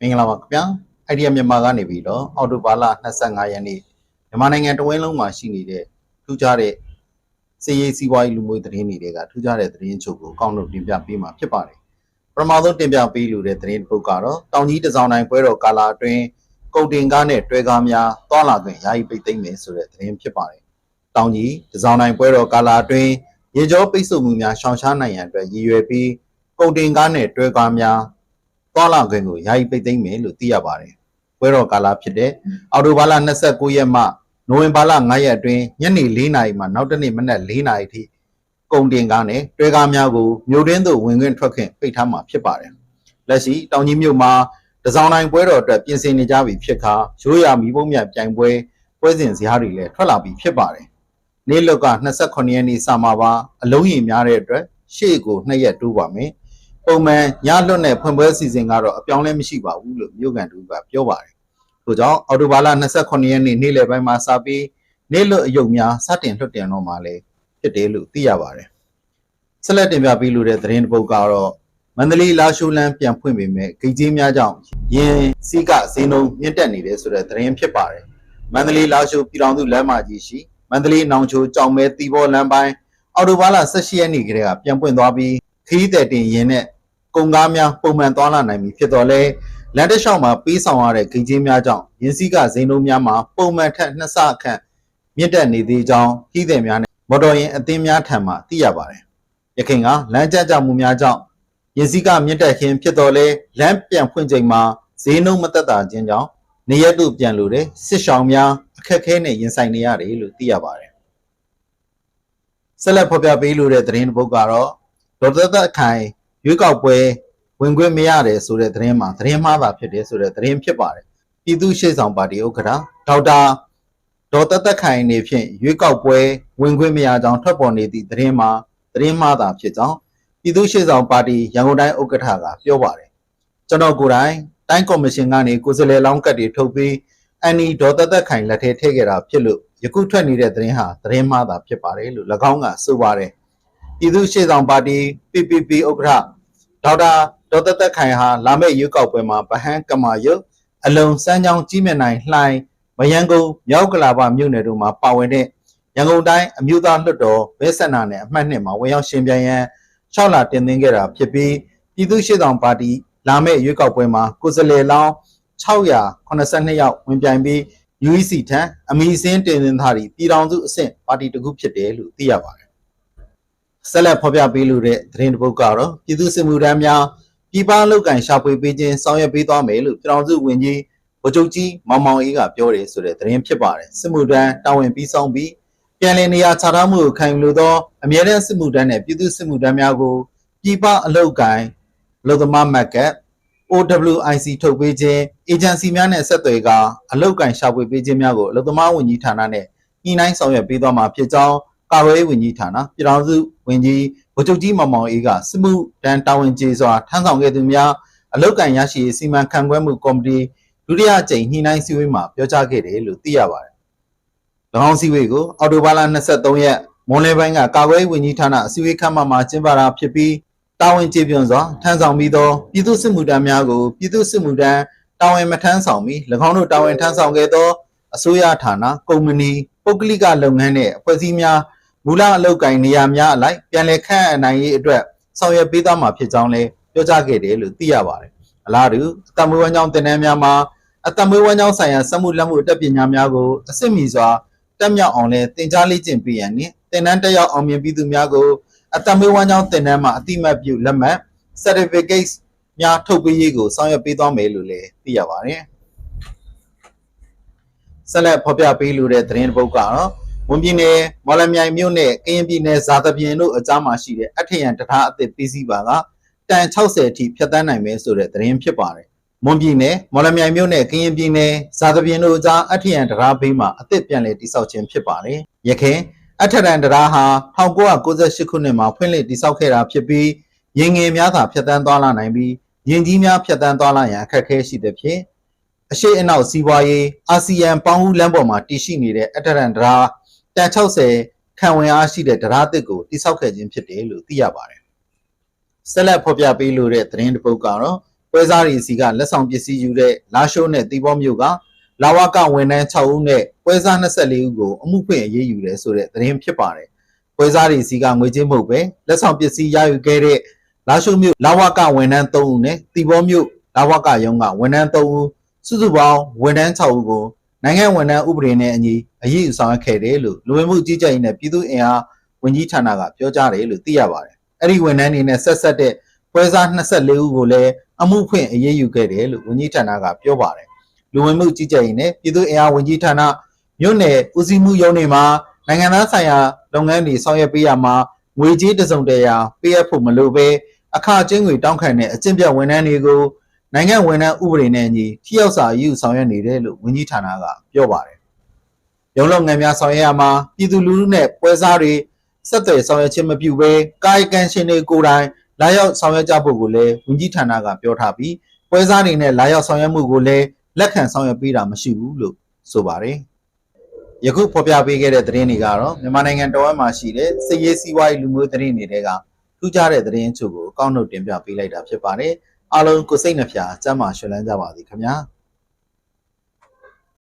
မင်္ဂလာပါခင်ဗျာအိုင်ဒီယာမြန်မာကနေပြီးတော့အော်တိုဘာလ25ရက်နေ့မြန်မာနိုင်ငံတဝင်းလုံးမှာရှိနေတဲ့ထူးခြားတဲ့စီရေးစီးပွားရေးလူမှုရေးသတင်းတွေကထူးခြားတဲ့သတင်းချုပ်ကိုအကောင့်လို့တင်ပြပေးမှာဖြစ်ပါတယ်ပထမဆုံးတင်ပြပေးလိုတဲ့သတင်းတစ်ပုဒ်ကတော့တောင်ကြီးတစောင်းတိုင်းပွဲတော်ကာလာအတွင်းကုန်တင်ကားနဲ့တွဲကားများတွာလာခွင့်ယာယီပိတ်သိမ်းမယ်ဆိုတဲ့သတင်းဖြစ်ပါတယ်တောင်ကြီးတစောင်းတိုင်းပွဲတော်ကာလာအတွင်းရေကြောပိတ်ဆို့မှုများရှောင်ရှားနိုင်ရန်အတွက်ရည်ရွယ်ပြီးကုန်တင်ကားနဲ့တွဲကားများ သွားလာခွင့်ကိုယာယီပိတ်သိမ်းမယ်လို့သိရပါတယ်။ပွဲတော်ကာလဖြစ်တဲ့အော်တိုဘာလ29ရက်မှနိုဝင်ဘာလ9ရက်အတွင်းညနေ4နာရီမှနောက်တစ်နေ့မနက်4နာရီထိကုန်တင်ကားနဲ့တွဲကားများကိုမြို့တွင်းသို့ဝင်ခွင့်ထွက်ခွင့်ပိတ်ထားမှာဖြစ်ပါတယ်။လက်ရှိတောင်ကြီးမြို့မှာတစောင်းတိုင်းပွဲတော်အတွက်ပြင်ဆင်နေကြပြီဖြစ်ခါရိုးရာမီပုံမြတ်ပြိုင်ပွဲပွဲစဉ်ဇယားတွေလည်းထွက်လာပြီဖြစ်ပါတယ်။နေ့လွတ်က28ရက်နေ့စမှာပါအလုံးရင်များတဲ့အတွက်ရှေ့ကို2ရက်တိုးပါမယ်။ ပုံမှန်ညလွတ်နဲ့ဖွင့်ပွဲစီစဉ်ကတော့အပြောင်းလဲမရှိပါဘူးလို့မြို့ကန်တူကပြောပါတယ်။ထို့ကြောင့်အော်တိုဘာလ28ရက်နေ့နေ့လယ်ပိုင်းမှာစပြီးနေ့လွတ်အယုတ်များစတင်လွှတ်တင်တော့မှလည်းဖြစ်တယ်လို့သိရပါတယ်။ဆက်လက်တင်ပြပေးလိုတဲ့သတင်းတစ်ပုဒ်ကတော့မန္တလေးလာရှိုးလန်းပြန်ဖွင့်ပေမဲ့ဂိတ်ကြီးများကြောင့်ရင်စီးကဈေးနှုန်းမြင့်တက်နေတယ်ဆိုတဲ့သတင်းဖြစ်ပါတယ်။မန္တလေးလာရှိုးပြည်တော်စုလမ်းမကြီးရှိမန္တလေးနောင်ချိုကြောင်မဲတီဘောလမ်းပိုင်းအော်တိုဘာလ18ရက်နေ့ကတည်းကပြန်ပွင့်သွားပြီးခရီးသည်တင်ရင်နဲ့ ကုန်ကားများပုံမှန်သွားလာနိုင်ပြီဖြစ်တော်လဲလမ်းတစ်လျှောက်မှာပေးဆောင်ရတဲ့ဂိတ်ကြီးများကြောင့်ရင်းစည်းကဈေးနှုန်းများမှာပုံမှန်ထက်နှစ်ဆခန့်မြင့်တက်နေသေးကြောင်းကြီးသည်များနဲ့မော်တော်ယာဉ်အသင်းများထံမှသိရပါတယ်။ရခိုင်ကလမ်းကျကြမှုများကြောင့်ရင်းစည်းကမြင့်တက်ခြင်းဖြစ်တော်လဲလမ်းပြန်ဖွင့်ချိန်မှာဈေးနှုန်းမသက်သာခြင်းကြောင့်နေရက်တို့ပြန်လို့တဲ့စစ်ဆောင်များအခက်အခဲနဲ့ရင်ဆိုင်နေရတယ်လို့သိရပါတယ်။ဆက်လက်ဖော်ပြပေးလိုတဲ့သတင်းတစ်ပုဒ်ကတော့ဒေါက်တာသက်ခိုင် ရွေးကောက်ပွဲဝင်ခွင့်မရတယ်ဆိုတဲ့သတင်းမှာသတင်းမှားတာဖြစ်တယ်ဆိုတဲ့သတင်းဖြစ်ပါတယ်ပြည်သူ့ရှေ့ဆောင်ပါတီဥက္ကဋ္ဌဒေါက်တာဒေါ်သက်သက်ခိုင်နေဖြင့်ရွေးကောက်ပွဲဝင်ခွင့်မရကြောင်းထွက်ပေါ်နေသည့်သတင်းမှာသတင်းမှားတာဖြစ်ကြောင်းပြည်သူ့ရှေ့ဆောင်ပါတီရန်ကုန်တိုင်းဥက္ကဋ္ဌကပြောပါတယ်ကျွန်တော်ကိုယ်တိုင်တိုင်းကော်မရှင်ကနေကိုယ်စားလှယ်လောင်းကတ်တွေထုတ်ပြီးအန်နီဒေါ်သက်သက်ခိုင်လက်ထဲထည့်ခဲ့တာဖြစ်လို့ယခုထွက်နေတဲ့သတင်းဟာသတင်းမှားတာဖြစ်ပါတယ်လို့၎င်းကဆိုပါတယ် ပြည်သူ့ရှေ့ဆောင်ပါတီ PPP ဥက္ကဋ္ဌဒေါက်တာဒေါ်သက်သက်ခိုင်ဟာလာမယ့်ရွေးကောက်ပွဲမှာဗဟန်းကမာယုတ်အလုံစမ်းချောင်းကြီးမြတ်နိုင်လှိုင်းမယန်းကုန်းမြောက်ကလာပမြို့နယ်တို့မှာပါဝင်တဲ့ရန်ကုန်တိုင်းအမျိုးသားလွှတ်တော်ဘဲဆန္ဒနယ်အမှတ်နှစ်မှာဝင်ရောက်ရှင်ပြိုင်ရန်၆လတင်သွင်းခဲ့တာဖြစ်ပြီးပြည်သူ့ရှေ့ဆောင်ပါတီလာမယ့်ရွေးကောက်ပွဲမှာကိုယ်စားလှယ်လောင်း682ယောက်ဝင်ပြိုင်ပြီး UEC ထံအမီစင်းတင်သွင်းထားသည့်ပြည်ထောင်စုအဆင့်ပါတီတစ်ခုဖြစ်တယ်လို့သိရပါတယ် ဆက်လက်ဖော်ပြပေးလိုတဲ့သတင်းတစ်ပုဒ်ကတော့ပြည်သူ့စစ်မှုထမ်းများပြည်ပအလုပ်ကန်ရှာဖွေပေးခြင်းဆောင်ရွက်ပေးသွားမယ်လို့ပြည်ထောင်စုဝန်ကြီးဗိုလ်ချုပ်ကြီးမောင်မောင်အေးကပြောတယ်ဆိုတဲ့သတင်းဖြစ်ပါတယ်စစ်မှုထမ်းတာဝန်ပြီးဆောင်ပြီးပြန်လည်နေရာချထားမှုကိုခံယူလိုသောအမြဲတမ်းစစ်မှုထမ်းနဲ့ပြည်သူ့စစ်မှုထမ်းများကိုပြည်ပအလုပ်ကန်အလုပ်သမားမက်ကတ် OWIC ထုတ်ပေးခြင်းအေဂျင်စီများနဲ့ဆက်သွယ်ကာအလုပ်ကန်ရှာဖွေပေးခြင်းများကိုအလုပ်သမားဝန်ကြီးဌာနနဲ့ညှိနှိုင်းဆောင်ရွက်ပေးသွားမှာဖြစ်ကြောင်း ကာကွယ်ရေးဝန်ကြီးဌာနပြည်ထောင်စုဝန်ကြီးဗိုလ်ချုပ်ကြီးမောင်မောင်အေးကစစ်မှုတန်းတာဝန်ကျေစွာထမ်းဆောင်ခဲ့သူများအလုတ်ကန်ရရှိရေးစီမံခန့်ခွဲမှုကော်မတီဒုတိယအကြိမ်ညှိနှိုင်းစည်းဝေးမှာပြောကြားခဲ့တယ်လို့သိရပါတယ်။၎င်းစည်းဝေးကိုအော်တိုဘာလ23ရက်မွန်လယ်ပိုင်းကကာကွယ်ရေးဝန်ကြီးဌာနအစည်းအဝေးခန်းမမှာကျင်းပတာဖြစ်ပြီးတာဝန်ကျေပြွန်စွာထမ်းဆောင်ပြီးသောပြည်သူ့စစ်မှုထမ်းများကိုပြည်သူ့စစ်မှုထမ်းတာဝန်မထမ်းဆောင်မီ၎င်းတို့တာဝန်ထမ်းဆောင်ခဲ့သောအစိုးရဌာနကုမ္ပဏီပုဂ္ဂလိကလုပ်ငန်းနှင့်အဖွဲ့အစည်းများ မူလအလုပ်ကိုင်နေရာများအလိုက်ပြန်လည်ခန့်အပ်နိုင်ရေးအတွက်ဆောင်ရွက်ပေးသွားမှာဖြစ်ကြောင်းလည်းပြောကြားခဲ့တယ်လို့သိရပါတယ်။အလားတူအတမွေးဝမ်းကြောင်းတင်နန်းများမှာအတမွေးဝမ်းကြောင်းဆိုင်ရာစက်မှုလက်မှုအတတ်ပညာများကိုအစစ်မီစွာတက်မြောက်အောင်လဲသင်ကြားလေ့ကျင့်ပေးရန်နှင့်တင်နန်းတက်ရောက်အောင်မြင်ပြီးသူများကိုအတမွေးဝမ်းကြောင်းတင်နန်းမှာအတိမတ်ပြုလက်မှတ် certificates များထုတ်ပေးရေးကိုဆောင်ရွက်ပေးသွားမယ်လို့လည်းသိရပါတယ်။ဆက်လက်ဖော်ပြပေးလိုတဲ့သတင်းတစ်ပုဒ်ကတော့ ဝန်ပြည်နယ်မော်လမြိုင်မြို့နယ်ကရင်ပြည်နယ်ဇာတပြင်တို့အကြားမှာရှိတဲ့အထက်ရန်တထားအသစ်ပြီးစီးပါကတန်60အထိဖြတ်တန်းနိုင်မယ်ဆိုတဲ့သတင်းဖြစ်ပါတယ်။မွန်ပြည်နယ်မော်လမြိုင်မြို့နယ်ကရင်ပြည်နယ်ဇာတပြင်တို့အကြားအထက်ရန်တထားဘေးမှာအသစ်ပြန်လည်တိစောက်ခြင်းဖြစ်ပါတယ်။ရခင်အထက်ရန်တထားဟာ1998ခုနှစ်မှာဖွင့်လှစ်တိစောက်ခဲ့တာဖြစ်ပြီးရင်ငယ်များသာဖြတ်တန်းသွားလာနိုင်ပြီးရင်ကြီးများဖြတ်တန်းသွားလာရန်အခက်အခဲရှိတဲ့ဖြစ်အရှိအနောက်စီးပွားရေးအာဆီယံပေါင်းဦးလမ်းပေါ်မှာတည်ရှိနေတဲ့အထက်ရန်တထား တန်60ခံဝင်အားရှိတဲ့တရားသစ်ကိုတိစောက်ခဲ့ခြင်းဖြစ်တယ်လို့သိရပါတယ်။ဆက်လက်ဖော်ပြပေးလိုတဲ့သတင်းတစ်ပုဒ်ကတော့ပွဲစားတွေစီကလက်ဆောင်ပစ္စည်းယူတဲ့လာရှိုးနဲ့တီဘောမြို့ကလာဝကဝန်ထမ်း6ဦးနဲ့ပွဲစား24ဦးကိုအမှုဖွင့်အရေးယူတယ်ဆိုတဲ့သတင်းဖြစ်ပါတယ်။ပွဲစားတွေစီကငွေကြေးမဟုတ်ပဲလက်ဆောင်ပစ္စည်းရယူခဲ့တဲ့လာရှိုးမြို့လာဝကဝန်ထမ်း3ဦးနဲ့တီဘောမြို့လာဝကရုံးကဝန်ထမ်း3ဦးစုစုပေါင်းဝန်ထမ်း6ဦးကို နိုင်ငံဝန်ထမ်းဥပဒေနဲ့အညီအရေးယူဆောင်ရွက်ခဲ့တယ်လို့လူဝင်မှုကြီးကြပ်ရေးနဲ့ပြည်သူ့အင်အားဝန်ကြီးဌာနကပြောကြားတယ်လို့သိရပါတယ်။အဲ့ဒီဝန်ထမ်းတွေနဲ့ဆက်ဆက်တဲ့ပွဲစား24ဦးကိုလည်းအမှုဖွင့်အရေးယူခဲ့တယ်လို့ဝန်ကြီးဌာနကပြောပါတယ်။လူဝင်မှုကြီးကြပ်ရေးနဲ့ပြည်သူ့အင်အားဝန်ကြီးဌာနမြို့နယ်ဦးစီးမှုရုံးတွေမှာနိုင်ငံသားဆိုင်ရာလုပ်ငန်းတွေဆောင်ရွက်ပေးရမှာငွေကြေးတစုံတရာပေးအပ်ဖို့မလိုဘဲအခကျင်းငွေတောင်းခံတဲ့အကျင့်ပြတ်ဝန်ထမ်းတွေကို နိုင်ငံဝန်ထမ်းဥပဒေနဲ့အညီထိရောက်စွာအရေးယူဆောင်ရွက်နေတယ်လို့ဝန်ကြီးဌာနကပြောပါတယ်။ရုံးလုပ်ငန်းများဆောင်ရွက်ရမှာပြည်သူလူထုနဲ့ပွဲစားတွေဆက်သွယ်ဆောင်ရွက်ခြင်းမပြုဘဲကာယကံရှင်တွေကိုယ်တိုင်လာရောက်ဆောင်ရွက်ကြဖို့ကိုလည်းဝန်ကြီးဌာနကပြောထားပြီးပွဲစားတွေနဲ့လာရောက်ဆောင်ရွက်မှုကိုလည်းလက်ခံဆောင်ရွက်ပေးတာမရှိဘူးလို့ဆိုပါတယ်။ယခုဖော်ပြပေးခဲ့တဲ့သတင်းတွေကတော့မြန်မာနိုင်ငံတော်ဝက်မှာရှိတဲ့စစ်ရေးစီးပွားရေးလူမျိုးသတင်းတွေကထူးခြားတဲ့သတင်းအချို့ကိုအကောင့်နှုတ်တင်ပြပေးလိုက်တာဖြစ်ပါတယ်။ အားလုံးကိုစိတ်နှဖျားစမ်းမရွှင်လန်းကြပါစေခင်ဗျာ။